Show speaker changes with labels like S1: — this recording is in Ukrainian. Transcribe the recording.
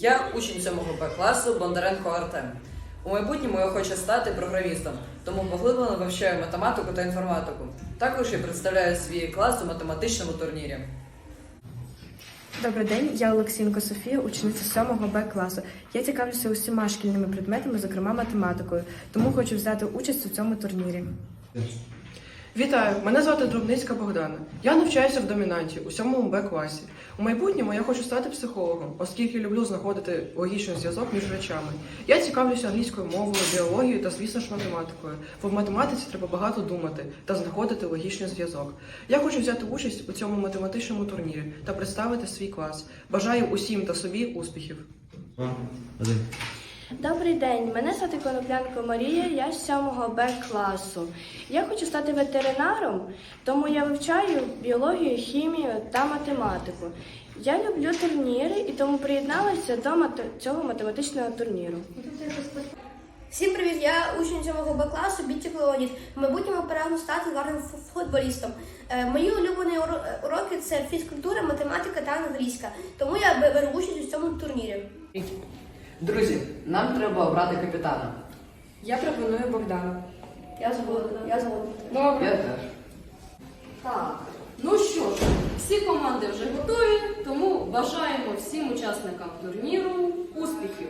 S1: Я учень 7 Б класу Бондаренко Артем. У майбутньому я хочу стати програмістом, тому поглиблено вивчаю математику та інформатику. Також я представляю свій клас у математичному турнірі.
S2: Добрий день, я Олексієнко Софія, учениця 7 Б класу. Я цікавлюся усіма шкільними предметами, зокрема математикою, тому хочу взяти участь у цьому турнірі.
S3: Вітаю! Мене звати Дробницька Богдана. Я навчаюся в домінанті у 7 Б класі. У майбутньому я хочу стати психологом, оскільки люблю знаходити логічний зв'язок між речами. Я цікавлюся англійською мовою, біологією та, звісно ж, математикою. Бо в математиці треба багато думати та знаходити логічний зв'язок. Я хочу взяти участь у цьому математичному турнірі та представити свій клас. Бажаю усім та собі успіхів.
S4: Добрий день, мене звати Коноплянко Марія, я з 7 Б класу. Я хочу стати ветеринаром, тому я вивчаю біологію, хімію та математику. Я люблю турніри і тому приєдналася до цього математичного турніру.
S5: Всім привіт! Я учень 7 Б класу Бітчик Леонід. В майбутньому прагну стати гарним футболістом. Е, Мої улюблені уроки це фізкультура, математика та англійська. Тому я беру участь у цьому турнірі.
S1: Друзі, нам треба обрати капітана.
S2: Я пропоную Богдана.
S5: Я згодна. Я згодна.
S1: Я теж.
S6: Так, ну що ж, всі команди вже готові, тому бажаємо всім учасникам турніру успіхів.